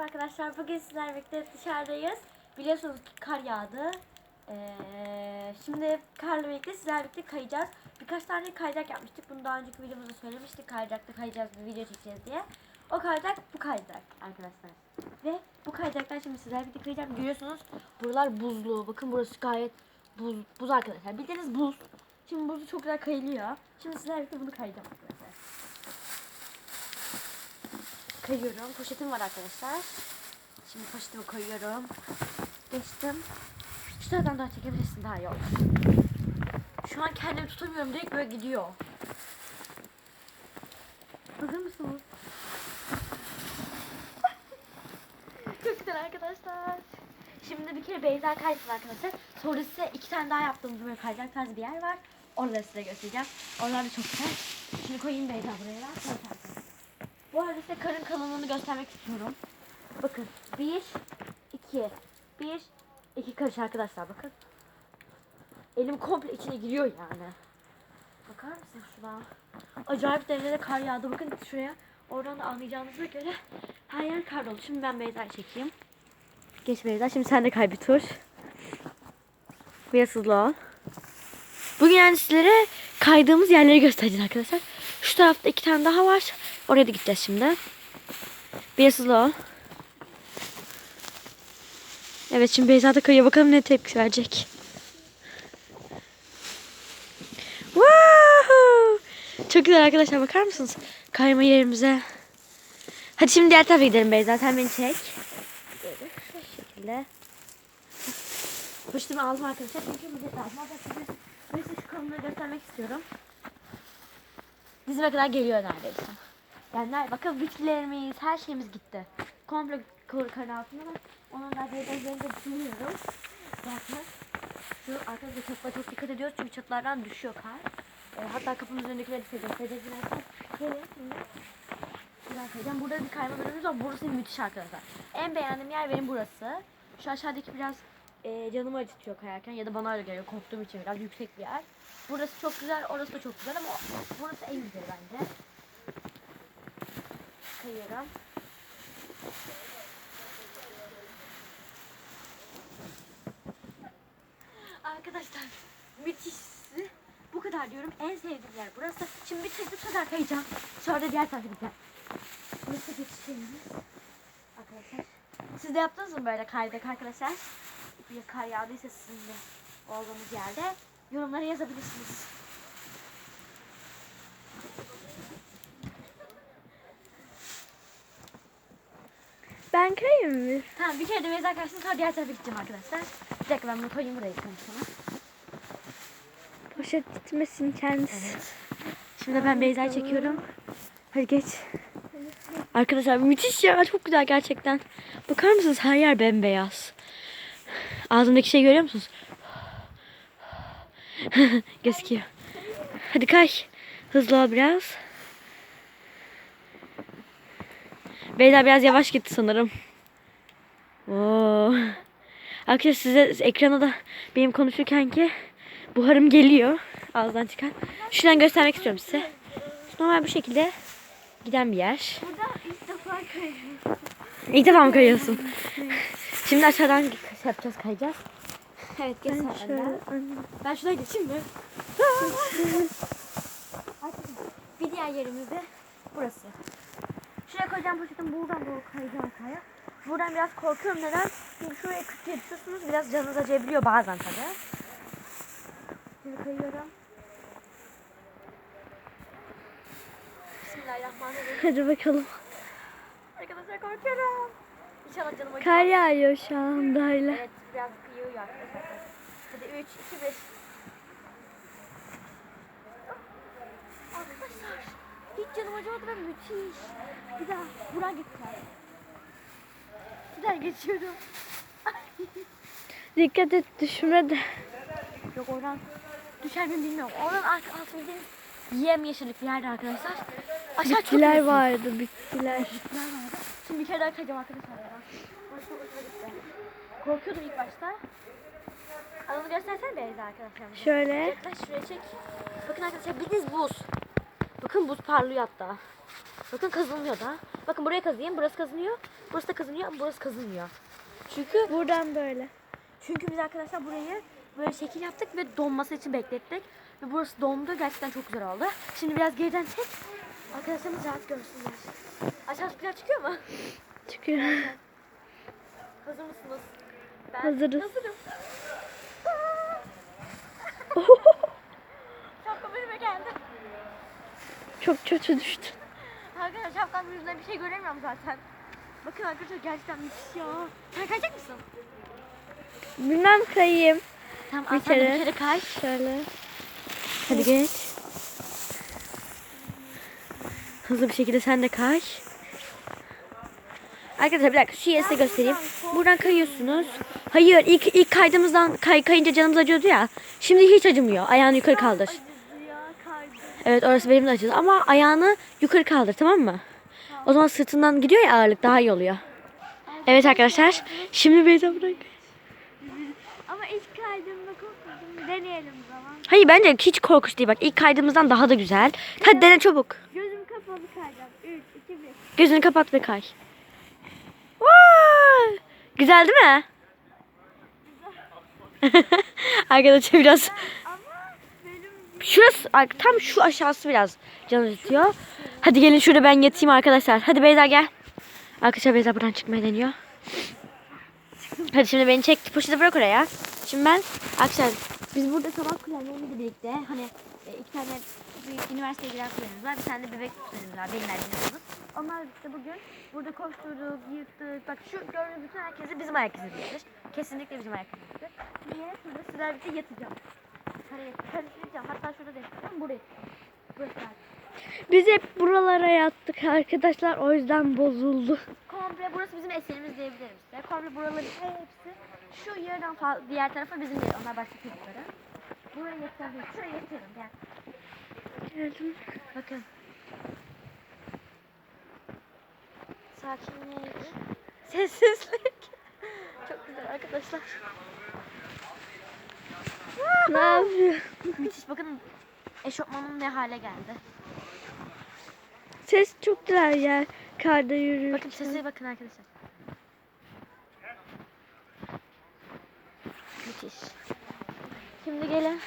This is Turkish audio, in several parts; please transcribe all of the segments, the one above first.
Merhaba arkadaşlar. Bugün sizlerle birlikte dışarıdayız. Biliyorsunuz ki kar yağdı. Ee, şimdi karla birlikte sizlerle birlikte kayacağız. Birkaç tane kayacak yapmıştık. Bunu daha önceki videomuzda söylemiştik. Kayacakta kayacağız bir video çekeceğiz diye. O kayacak bu kayacak arkadaşlar. Ve bu kayacaktan şimdi sizlerle birlikte kayacağım. Görüyorsunuz buralar buzlu. Bakın burası gayet buz, buz arkadaşlar. Bildiğiniz buz. Şimdi buzu çok güzel kayılıyor. Şimdi sizlerle birlikte bunu kayacağım arkadaşlar. Kayıyorum. Poşetim var arkadaşlar. Şimdi poşetimi koyuyorum. Geçtim. Şu taraftan daha çekebilirsin daha olur. Şu an kendimi tutamıyorum. Direkt böyle gidiyor. Hazır mısınız? Çok güzel arkadaşlar. Şimdi bir kere Beyza kaysın arkadaşlar. Sonra size iki tane daha yaptığımız böyle kayacak bir yer var. Oraları size göstereceğim. Oralar da çok güzel. Şimdi koyayım Beyza buraya. Sonra. Bu arada size karın kalınlığını göstermek istiyorum. Bakın. Bir, iki, bir, iki karış arkadaşlar bakın. Elim komple içine giriyor yani. Bakar mısın şuna? Acayip derecede kar yağdı. Bakın şuraya. Oradan da anlayacağınıza göre her yer kar dolu. Şimdi ben Beyza'yı çekeyim. Geç Beyza. Şimdi sen de kay tur. Biraz hızlı. Bugün yani sizlere kaydığımız yerleri göstereceğiz arkadaşlar. Şu tarafta iki tane daha var. Oraya da gideceğiz şimdi. Biraz hızlı ol. Evet şimdi Beyza da kayıyor. Bakalım ne tepki verecek. Woohoo! Çok güzel arkadaşlar bakar mısınız? Kayma yerimize. Hadi şimdi diğer tarafa gidelim Beyza. Sen beni çek. Böyle şu şekilde. Poşetimi aldım arkadaşlar. Çünkü bir de lazım. Size size şu kalınlığı göstermek istiyorum. Dizime kadar geliyor neredeyse. Yani bakın bitkilerimiz, her şeyimiz gitti. Komple kor karın altında da onun da üzerinde düşünüyorum. Zaten şu arkadaşlar çatılara çok dikkat ediyoruz çünkü çatılardan düşüyor kar. E, hatta kapımın üzerindekileri de göstereceğiz birazdan. Gelin şimdi. Burada bir kayma bölümümüz var. Burası müthiş arkadaşlar. En beğendiğim yer benim burası. Şu aşağıdaki biraz e, canımı acıtıyor kayarken ya da bana öyle geliyor korktuğum için biraz yüksek bir yer. Burası çok güzel, orası da çok güzel ama burası en güzeli bence. Kayıyorum. Arkadaşlar müthişsi. Bu kadar diyorum. En sevdiğim yer burası. Şimdi bir tek bu kadar kayacağım. Sonra diğer tarafa gideceğim. Burası geçişlerimiz. Arkadaşlar. Siz de yaptınız mı böyle kaydık arkadaşlar? Bir kar yağdıysa sizin de olduğunuz yerde yorumlara yazabilirsiniz. Ben kayayım mı? Tamam bir kere de Beyza karşısına sonra diğer tarafa gideceğim arkadaşlar. Bir dakika ben bunu koyayım buraya önce sana. Poşet gitmesin kendisi. Şimdi ben Beyza'yı çekiyorum. Hadi geç. Arkadaşlar müthiş ya. Çok güzel gerçekten. Bakar mısınız her yer bembeyaz. Ağzımdaki şey görüyor musunuz? Gözüküyor. Hadi kay. Hızlı ol biraz. Beyza biraz yavaş gitti sanırım. Oo. Arkadaşlar size ekrana da benim konuşurken ki buharım geliyor ağızdan çıkan. Şuradan göstermek istiyorum size. Normal bu şekilde giden bir yer. Burada ilk defa kayıyorum. İlk defa mı kayıyorsun? Şimdi aşağıdan şey yapacağız kayacağız. Evet geç sen Şöyle. Ben şuraya geçeyim mi? bir diğer yerimiz de burası. Şuraya koyacağım poşetim buradan doğru kayacağım kaya. Buradan biraz korkuyorum neden? Çünkü şuraya küçüğe düşüyorsunuz biraz canınız acıyabiliyor bazen tabi. Şimdi kayıyorum. Bismillahirrahmanirrahim. Hadi bakalım. Arkadaşlar korkuyorum. İnşallah canım acımaz. Kar yağıyor şu anda hala. Evet biraz kıyıyor arkadaşlar. Hadi 3, 2, 1. acımadı ve müthiş. Bir daha buradan gittiler. Bir daha geçiyorum. Dikkat et düşme de. Yok oradan düşer miyim bilmiyorum. Oradan alt, alt bildiğiniz yem yeşillik bir yerde arkadaşlar. Aşağı Bitkiler vardı bitkiler. Bitkiler vardı. Şimdi bir kere daha kayacağım arkadaşlar. Korkuyordum ilk başta. Alanı göstersene Beyza arkadaşlar. Şöyle. Yaklaş şuraya çek. Bakın arkadaşlar bildiğiniz buz. Bakın buz parlıyor hatta. Bakın kazınmıyor da. Bakın buraya kazıyım. Burası kazınıyor. Burası da kazınıyor ama burası kazınmıyor. Çünkü Buradan böyle. çünkü biz arkadaşlar burayı böyle şekil yaptık ve donması için beklettik. Ve burası dondu. Gerçekten çok güzel oldu. Şimdi biraz geriden çek. Arkadaşlarımız rahat görsünler. Aşağı sular çıkıyor mu? Çıkıyor. Hazır mısınız? Ben Hazırız. Hazırım. Çok kötü düştü. Arkadaşlar şapkamın yüzünden bir şey göremiyorum zaten. Bakın arkadaşlar gerçekten müthiş ya. Sen kayacak mısın? Bilmem kayayım. Tamam Bir sen kere. bir kere kay. Şöyle. Hadi geç. Hızlı bir şekilde sen de kay. Arkadaşlar bir dakika şu size göstereyim. Buradan kayıyorsunuz. Hayır ilk ilk kaydığımızdan kay, kayınca canımız acıyordu ya. Şimdi hiç acımıyor. Ayağını yukarı kaldır. Evet orası benim de acıdı ama ayağını yukarı kaldır tamam mı? O zaman sırtından gidiyor ya ağırlık daha iyi oluyor. Evet arkadaşlar şimdi Beyza bırak. Ama ilk kaydığımda korkmadım. Deneyelim o zaman. Hayır bence hiç korkunç değil bak ilk kaydığımızdan daha da güzel. Hadi dene çabuk. Gözüm kapalı kayacağım. 3, 2, 1. Gözünü kapat ve kay. Vay! Güzel değil mi? Arkadaşlar biraz şurası tam şu aşağısı biraz canı acıtıyor. Hadi gelin şurada ben yatayım arkadaşlar. Hadi Beyza gel. Arkadaşlar Beyza buradan çıkmaya deniyor. Hadi şimdi beni çek. Poşeti bırak oraya. Şimdi ben arkadaşlar biz burada sabah kuzenlerimizle birlikte hani e, iki tane büyük üniversiteye giren kuzenimiz var. Bir tane de bebek kuzenimiz var. Benim ergenimiz. Onlar birlikte bugün burada koşturduk, yırttık. Bak şu gördüğünüz bütün herkesi bizim ayak izimizdir. Kesinlikle bizim ayak izimizdir. Niye? Şurada sizlerle birlikte yatacağım. Hani karıştıracağım. Hatta şurada değiştireceğim. Burayı. Burası. Biz hep buralara yattık arkadaşlar. O yüzden bozuldu. Komple burası bizim eserimiz diyebilirim size. Komple buraların hepsi şu yerden diğer tarafa bizim yer. Onlar başka çocukları. Buraya yatacağım. Şuraya yatıyorum. Gel. Geldim. Bakın. Sakinlik. Sessizlik. Çok güzel arkadaşlar. Ne yapıyor? Müthiş bakın eşofmanım ne hale geldi. Ses çok güzel ya. Karda yürüyor. Bakın sese bakın arkadaşlar. Müthiş. Şimdi gelin.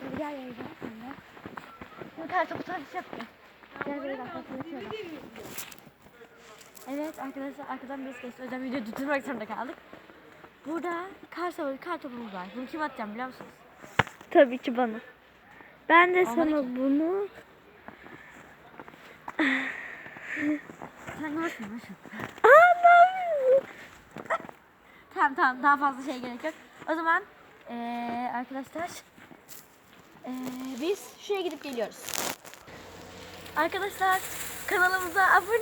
Şimdi gel yanıma sen de. Şimdi kartopu tanış yapıyor. Gel böyle bak. Evet arkadaşlar arkadan birisi geçti. O yüzden videoyu durdurmak zorunda kaldık. Burada kar savaşı kar topumuz var. Bunu kim atacağım biliyor musunuz? Tabii ki bana. Ben de sana ki. bunu Sen ne yapıyorsun? Tamam tamam daha fazla şey gerek yok. O zaman eee, arkadaşlar eee, biz şuraya gidip geliyoruz. Arkadaşlar kanalımıza abone